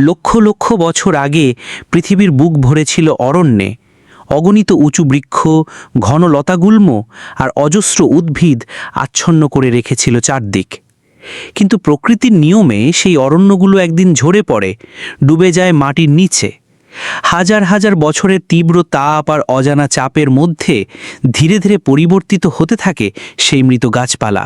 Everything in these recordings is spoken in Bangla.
লক্ষ লক্ষ বছর আগে পৃথিবীর বুক ভরেছিল অরণ্যে। অগণিত উঁচু বৃক্ষ, ঘন লতাগুল্ম আর অজস্র উদ্ভিদ আচ্ছন্ন করে রেখেছিল চারদিক। কিন্তু প্রকৃতির নিয়মে সেই অরণ্যগুলো একদিন ঝরে পড়ে, ডুবে যায় মাটির নিচে। হাজার হাজার বছরের তীব্র তাপ আর অজানা চাপের মধ্যে ধীরে ধীরে পরিবর্তিত হতে থাকে সেই মৃত গাছপালা।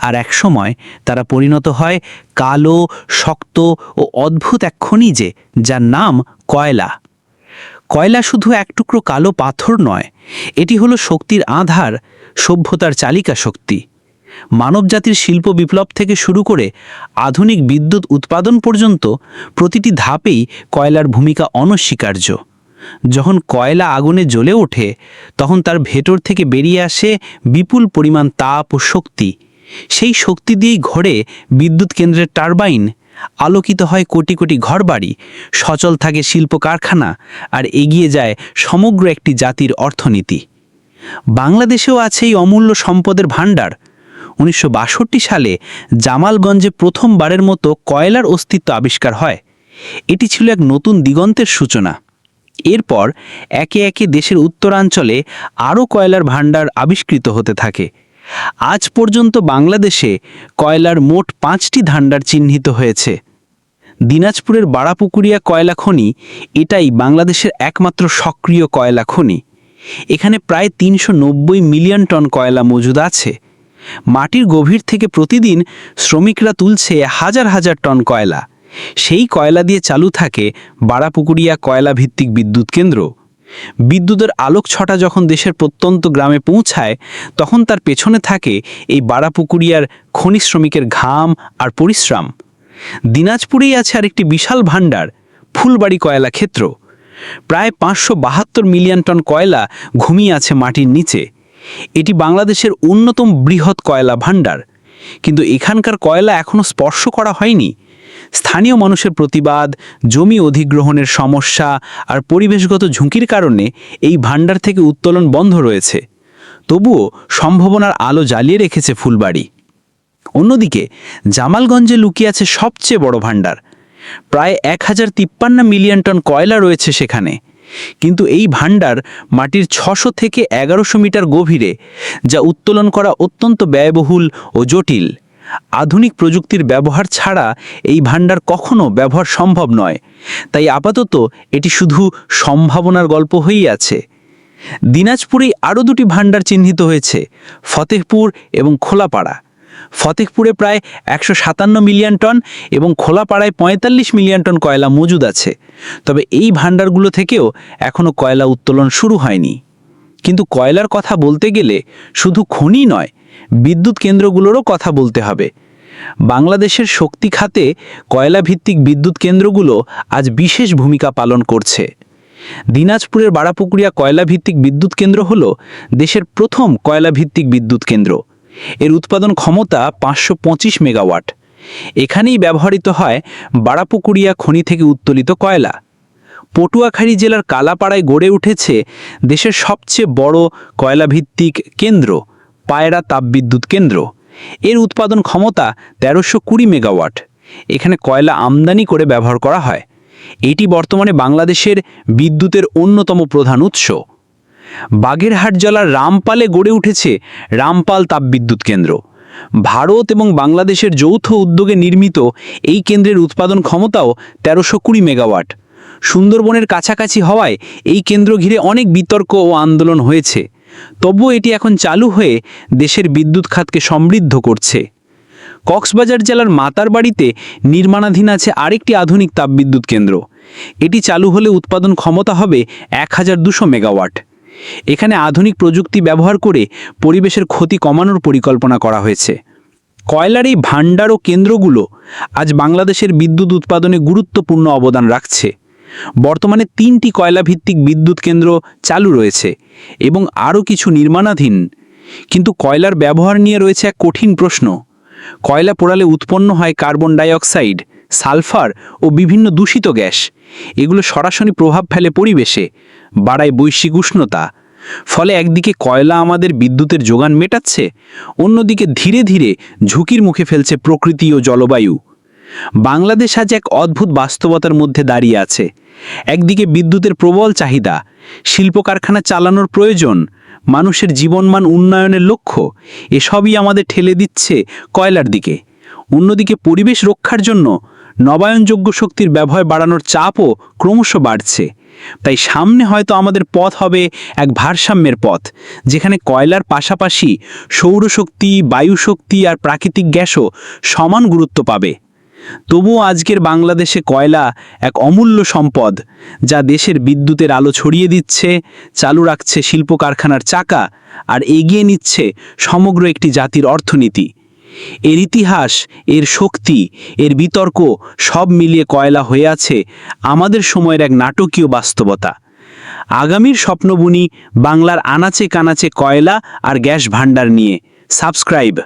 আর একসময় তারা পরিণত হয় কালো, শক্ত ও অদ্ভুত এক খনিজে, যার নাম কয়লা। কয়লা শুধু এক টুকরো কালো পাথর নয়, এটি হলো শক্তির আধার, সভ্যতার চালিকা শক্তি। মানবজাতির শিল্প বিপ্লব থেকে শুরু করে আধুনিক বিদ্যুৎ উৎপাদন পর্যন্ত প্রতিটি ধাপেই কয়লার ভূমিকা অনস্বীকার্য। যখন কয়লা আগুনে জ্বলে ওঠে, তখন তার ভেতর থেকে বেরিয়ে আসে বিপুল পরিমাণ তাপ ও শক্তি। সেই শক্তি দিয়েই ঘোরে বিদ্যুৎ কেন্দ্রের টারবাইন, আলোকিত হয় কোটি কোটি ঘরবাড়ি, সচল থাকে শিল্প কারখানা আর এগিয়ে যায় সমগ্র একটি জাতির অর্থনীতি। বাংলাদেশেও আছে এই অমূল্য সম্পদের ভাণ্ডার। উনিশশো বাষট্টি সালে জামালগঞ্জে প্রথমবারের মতো কয়লার অস্তিত্ব আবিষ্কার হয়। এটি ছিল এক নতুন দিগন্তের সূচনা। এরপর একে একে দেশের উত্তরাঞ্চলে আরও কয়লার ভাণ্ডার আবিষ্কৃত হতে থাকে। আজ পর্যন্ত বাংলাদেশে কয়লার মোট পাঁচটি ভাণ্ডার চিহ্নিত হয়েছে। দিনাজপুরের বাড়াপুকুরিয়া কয়লা খনি এটাই বাংলাদেশের একমাত্র সক্রিয় কয়লা খনি। এখানে প্রায় তিনশো নব্বই মিলিয়ন টন কয়লা মজুদ আছে। মাটির গভীর থেকে প্রতিদিন শ্রমিকরা তুলছে হাজার হাজার টন কয়লা। সেই কয়লা দিয়ে চালু থাকে বাড়াপুকুরিয়া কয়লা ভিত্তিক বিদ্যুৎ কেন্দ্র। বিদ্যুতের আলোক ছটা যখন দেশের প্রত্যন্ত গ্রামে পৌঁছায়, তখন তার পেছনে থাকে এই বাড়াপুকুরিয়ার খনি শ্রমিকের ঘাম আর পরিশ্রম। দিনাজপুরেই আছে আরেকটি বিশাল ভাণ্ডার, ফুলবাড়ি কয়লা ক্ষেত্র। প্রায় পাঁচশো বাহাত্তর মিলিয়ন টন কয়লা ঘুমিয়ে আছে মাটির নিচে। এটি বাংলাদেশের অন্যতম বৃহৎ কয়লা ভাণ্ডার। কিন্তু এখানকার কয়লা এখনও স্পর্শ করা হয়নি। স্থানীয় মানুষের প্রতিবাদ, জমি অধিগ্রহণের সমস্যা আর পরিবেশগত ঝুঁকির কারণে এই ভাণ্ডার থেকে উত্তোলন বন্ধ রয়েছে। তবুও সম্ভাবনার আলো জ্বালিয়ে রেখেছে ফুলবাড়ি। অন্যদিকে, জামালগঞ্জে লুকিয়ে আছে সবচেয়ে বড় ভাণ্ডার। প্রায় এক হাজার তিপ্পান্ন মিলিয়ন টন কয়লা রয়েছে সেখানে। কিন্তু এই ভাণ্ডার মাটির ছশো থেকে এগারোশো মিটার গভীরে, যা উত্তোলন করা অত্যন্ত ব্যয়বহুল ও জটিল। আধুনিক প্রযুক্তির ব্যবহার ছাড়া এই ভাণ্ডার কখনো ব্যবহার সম্ভব নয়। তাই আপাতত এটি শুধু সম্ভাবনার গল্প হয়েই আছে। দিনাজপুরেই আরও দুটি ভাণ্ডার চিহ্নিত হয়েছে, ফতেহপুর এবং খোলাপাড়া। ফতেহপুরে প্রায় একশো সাতান্ন মিলিয়ন টন এবং খোলাপাড়ায় পঁয়তাল্লিশ মিলিয়ন টন কয়লা মজুদ আছে। তবে এই ভাণ্ডারগুলো থেকেও এখনও কয়লা উত্তোলন শুরু হয়নি। কিন্তু কয়লার কথা বলতে গেলে শুধু খনি নয় বিদ্যুৎ কেন্দ্রগুলোরও কথা বলতে হবে। বাংলাদেশের শক্তি খাতে কয়লা ভিত্তিক বিদ্যুৎ কেন্দ্রগুলো আজ বিশেষ ভূমিকা পালন করছে। দিনাজপুরের বাড়াপুকুরিয়া কয়লা ভিত্তিক বিদ্যুৎ কেন্দ্র হল দেশের প্রথম কয়লা ভিত্তিক বিদ্যুৎ কেন্দ্র। এর উৎপাদন ক্ষমতা পাঁচশো পঁচিশ মেগাওয়াট। এখানেই ব্যবহৃত হয় বাড়াপুকুরিয়া খনি থেকে উত্তোলিত কয়লা। পটুয়াখালী জেলার কালাপাড়ায় গড়ে উঠেছে দেশের সবচেয়ে বড় কয়লাভিত্তিক কেন্দ্র। পায়রা তাপবিদ্যুৎ কেন্দ্র। এর উৎপাদন ক্ষমতা তেরোশো কুড়ি মেগাওয়াট। এখানে কয়লা আমদানি করে ব্যবহার করা হয়। এটি বর্তমানে বাংলাদেশের বিদ্যুতের অন্যতম প্রধান উৎস। বাগেরহাট জেলার রামপালে গড়ে উঠেছে রামপাল তাপবিদ্যুৎ কেন্দ্র। ভারত এবং বাংলাদেশের যৌথ উদ্যোগে নির্মিত এই কেন্দ্রের উৎপাদন ক্ষমতাও তেরোশো কুড়ি মেগাওয়াট। সুন্দরবনের কাছাকাছি হওয়ায় এই কেন্দ্র ঘিরে অনেক বিতর্ক ও আন্দোলন হয়েছে। তবুও এটি এখন চালু হয়ে দেশের বিদ্যুৎ খাতকে সমৃদ্ধ করছে। কক্সবাজার জেলার মাতার বাড়িতে নির্মাণাধীন আছে আরেকটি আধুনিক তাপবিদ্যুৎ কেন্দ্র। এটি চালু হলে উৎপাদন ক্ষমতা হবে এক হাজার দুশো মেগাওয়াট। এখানে আধুনিক প্রযুক্তি ব্যবহার করে পরিবেশের ক্ষতি কমানোর পরিকল্পনা করা হয়েছে। কয়লার এই ভাণ্ডার ও কেন্দ্রগুলো আজ বাংলাদেশের বিদ্যুৎ উৎপাদনে গুরুত্বপূর্ণ অবদান রাখছে। বর্তমানে তিনটি কয়লাভিত্তিক বিদ্যুৎ কেন্দ্র চালু রয়েছে এবং আরও কিছু নির্মাণাধীন। কিন্তু কয়লার ব্যবহার নিয়ে রয়েছে এক কঠিন প্রশ্ন। কয়লা পোড়ালে উৎপন্ন হয় কার্বন ডাইঅক্সাইড, সালফার ও বিভিন্ন দূষিত গ্যাস। এগুলো সরাসরি প্রভাব ফেলে পরিবেশে, বাড়ায় বৈশ্বিক উষ্ণতা। ফলে একদিকে কয়লা আমাদের বিদ্যুতের যোগান মেটাচ্ছে, অন্যদিকে ধীরে ধীরে ঝুঁকির মুখে ফেলছে প্রকৃতি ও জলবায়ু। বাংলাদেশ আজ এক অদ্ভুত বাস্তবতার মধ্যে দাঁড়িয়ে আছে। একদিকে বিদ্যুতের প্রবল চাহিদা, শিল্প কারখানা চালানোর প্রয়োজন, মানুষের জীবনমান উন্নয়নের লক্ষ্য, এসবই আমাদের ঠেলে দিচ্ছে কয়লার দিকে। অন্যদিকে পরিবেশ রক্ষার জন্য নবায়নযোগ্য শক্তির ব্যবহার বাড়ানোর চাপও ক্রমশ বাড়ছে। তাই সামনে হয়তো আমাদের পথ হবে এক ভারসাম্যের পথ, যেখানে কয়লার পাশাপাশি সৌরশক্তি, বায়ুশক্তি আর প্রাকৃতিক গ্যাসও সমান গুরুত্ব পাবে। তবুও আজকের বাংলাদেশে কয়লা এক অমূল্য সম্পদ, যা দেশের বিদ্যুতের আলো ছড়িয়ে দিচ্ছে, চালু রাখছে শিল্প কারখানার চাকা আর এগিয়ে নিচ্ছে সমগ্র একটি জাতির অর্থনীতি। এর ইতিহাস, এর শক্তি, এর বিতর্ক সব মিলিয়ে কয়লা হয়ে আছে আমাদের সময়ের এক নাটকীয় বাস্তবতা। আগামীর স্বপ্নবুনি বাংলার আনাচে কানাচে কয়লা আর গ্যাস ভাণ্ডার নিয়ে। সাবস্ক্রাইব!